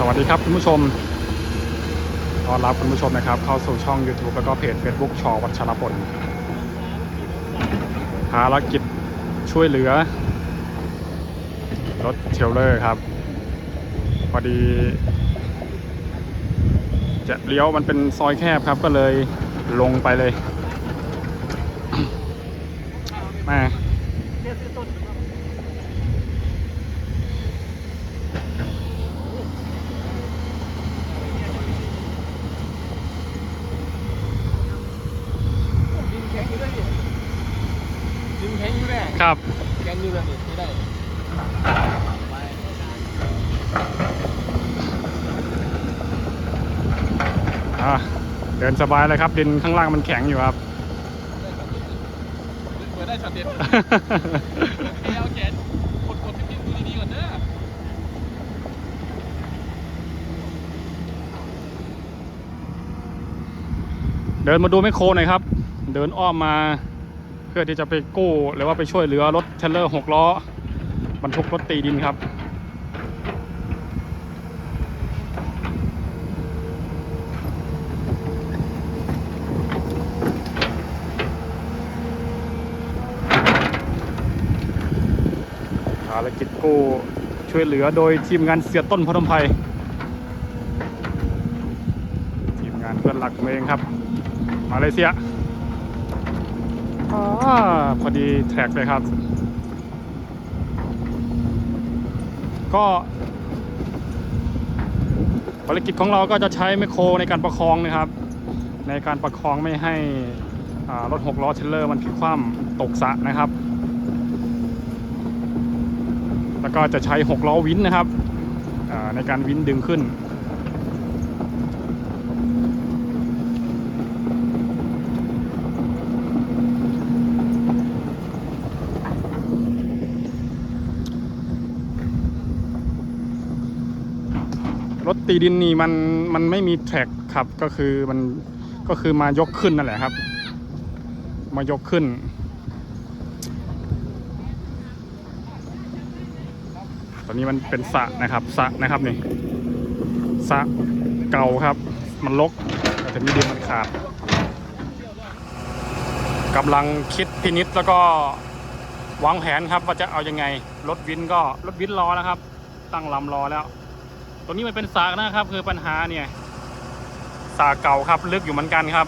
สวัสดีครับคุณผู้ชมต้อนรับคุณผู้ชมนะครับ เข้าสู่ช่อง YouTube แล้วก็เพจ Facebook ชอวัชรพลภารกิจช่วยเหลือ รถเทรลเลอร์ครับ พอดี จะเลี้ยวมันเป็นซอยแคบครับก็เลยลงไปเลยม่ดินแข็งอยู่ด้วยดิดินแข็งอยู่แน่ ครับแข็งอยู่เลยนี่ไม่ได้ไปอะเดินสบายเลยครับดินข้างล่างมันแข็งอยู่ครับเปิดได้ช็อตเด็ดเอาแขนกดกดที่ดินดูดีๆก่อนเด้อเดินมาดูแมคโครหน่อยครับ เดินอ้อมมาเพื่อที่จะไปกู้หรือว่าไปช่วยเหลือรถเทรลเลอร์หกล้อบรรทุกรถตีดินครับภารกิจกู้ช่วยเหลือโดยทีมงานเสียต้นพนมไพรทีมงานเพื่อนหลักผมเองครับ มาเลเซีย พอดีแท็กเลยครับ ก็ภารกิจของเราก็จะใช้แมโครในการประคองนะครับ ในการประคองไม่ให้รถหกล้อเทรลเลอร์มันพลิกคว่ำตกสะนะครับ แล้วก็จะใช้หกล้อวินนะครับในการวินดึงขึ้น ตีดินนี่มันมันไม่มีแท็กครับก็คือมันก็คือมายกขึ้นนั่นแหละครับ มายกขึ้น ตอนนี้มันเป็นสะนะครับสะนะครับนี่สะเก่าครับ มันลกก็จะมีดินมันขาดกำลังคิดพินิษแล้วก็วางแผนครับว่าจะเอายังไงรถวินก็รถวินรอนะครับ ตั้งลำรอแล้ว ตรงนี้มันเป็นสระนะครับ คือปัญหาเนี่ยสระเก่าครับลึกอยู่เหมือนกันครับ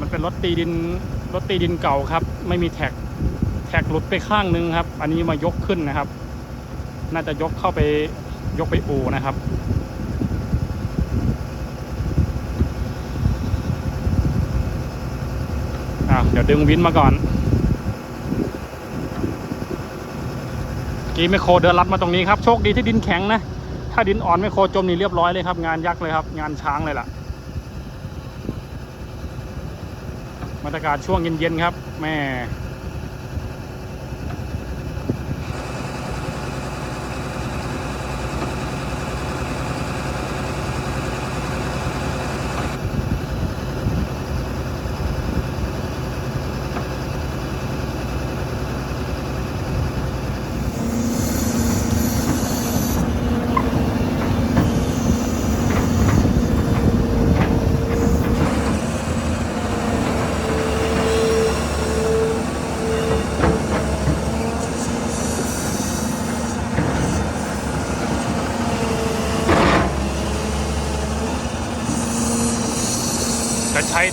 มันเป็นรถตีดินรถตีดินเก่าครับ ไม่มีแท็กแท็กหลุดไปข้างนึงครับ อันนี้มายกขึ้นนะครับ น่าจะยกเข้าไปยกไปอูนะครับอะเดี๋ยวดึงวินมาก่อน กีไมโครเดินลัดมาตรงนี้ครับ โชคดีที่ดินแข็งนะ ถ้าดินอ่อนไมโครจมนี่เรียบร้อยเลยครับ งานยักษ์เลยครับ งานช้างเลยล่ะบรรยากาศช่วงเย็นๆครับ แม่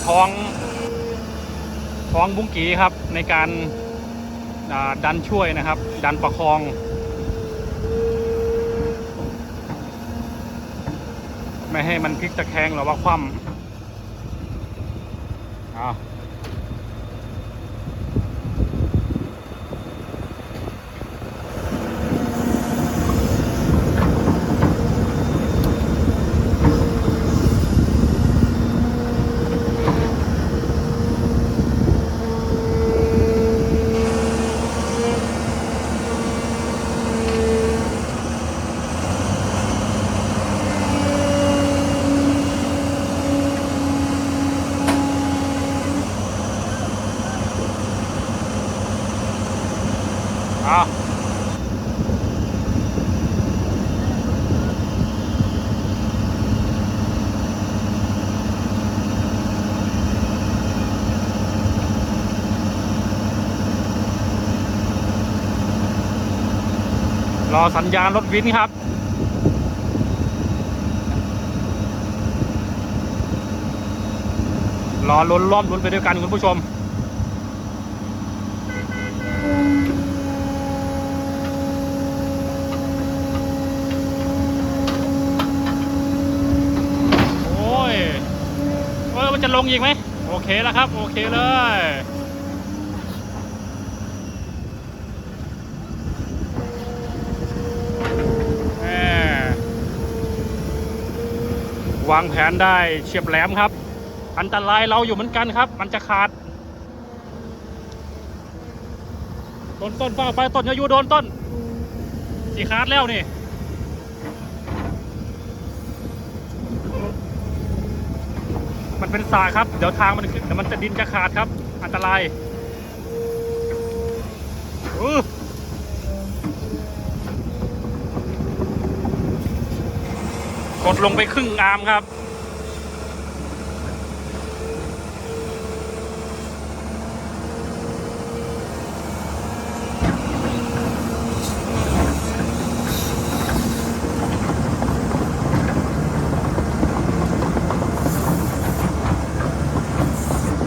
ท้องท้องบุ้งกีครับในการดันช่วยนะครับ ดันประคองไม่ให้มันพลิกตะแคงหรือว่าคว่ำ รอสัญญาณรถวินครับ รอลุ้นล้อมลุ้นไปด้วยกันคุณผู้ชมโอ้ยเออมันจะลงอีกไหม โอเคแล้วครับ โอเคเลย แหม่ วางแผนได้เฉียบแหลมครับ อันตรายเราอยู่เหมือนกันครับ มันจะขาด ต้นต้นฟ้าไปต้นยาอยู่โดนต้นสีขาดแล้วนี่มันเป็นสายครับ เดี๋ยวทางมันเดี๋ยวมันจะดินจะขาดครับ อันตราย กดลงไปครึ่งอามครับ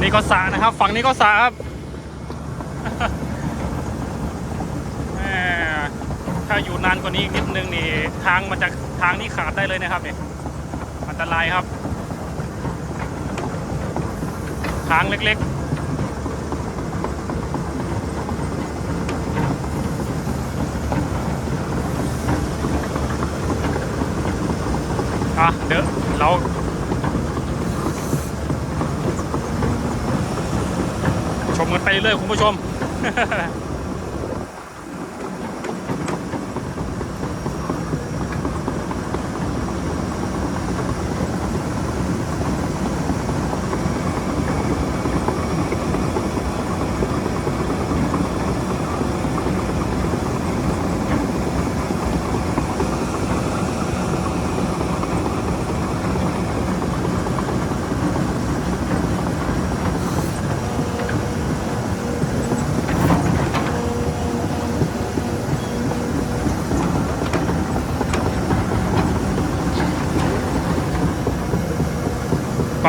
นี่ก็สะนะครับ ฝั่งนี้ก็สะครับถ้าอยู่นานกว่านี้นิดนึงนี่ทางมันจะางนี้ขาดได้เลยนะครับเนี่ยอันตรายครับทางเล็กๆอะเดี๋ยวเราชมกันไปเรื่อยคุณผู้ชม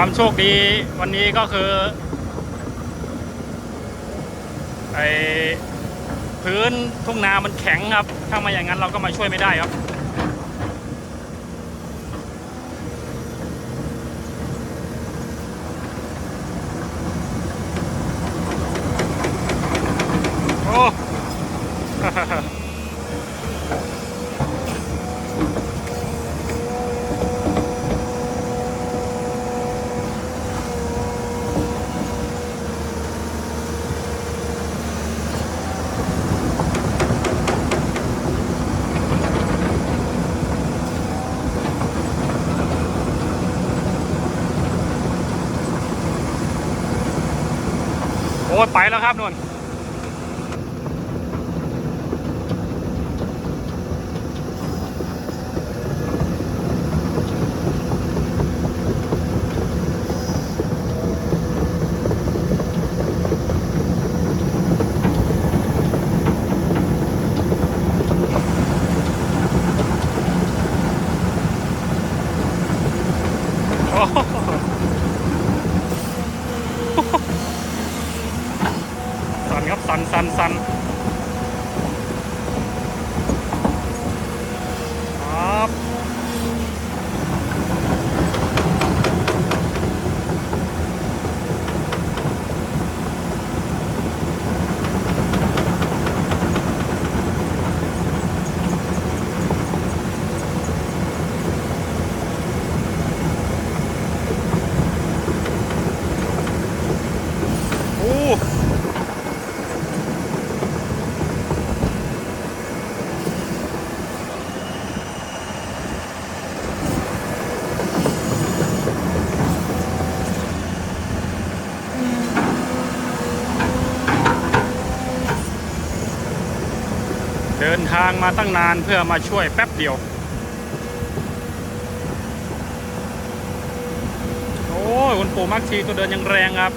ความโชคดีวันนี้ก็คือไอพื้นทุ่งนามันแข็งครับ ถ้ามาอย่างนั้นเราก็มาช่วยไม่ได้ครับ แล้วครับนวลโอ้ โหสั่นครับสั่นสั่นสั่นครับโอ้ เดิน ทางมาตั้งนานเพื่อมาช่วยแป๊บเดียว โอ้ยคุณปู่มักชีตัวเดินยังแรงครับ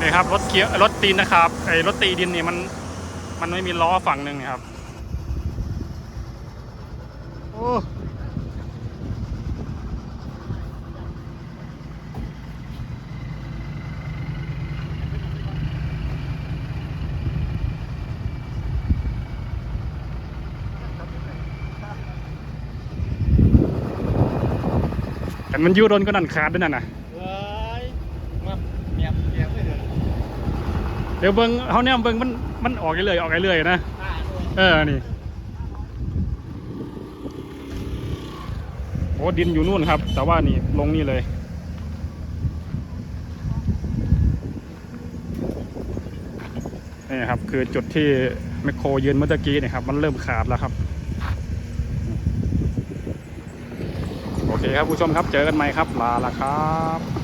นี่ครับรถเกียร์รถตีนนะครับไอ้รถตีดินนี่มันมันไม่มีล้อฝั่งหนึ่งนี่ครับ โอ้ มันยูโดนก็นั่นขาดด้วยนั่นน่ะเฮ้ยมาเมียเมียไม่เดือดเดี๋ยวเบิ้งเขาเนี่ยเบิ้งมันมันออกเรื่อยๆออกเรื่อยๆนะอ่าด้วยเออ นี่ โอ้ดินอยู่นู่นครับ แต่ว่านี่ลงนี่เลย นี่ครับ คือจุดที่แมคโครยืนเมื่อตะกี้เนยครับ มันเริ่มขาดแล้วครับ โอ เคครับผู้ชมครับเจอกันใหม่ครับลาละครับ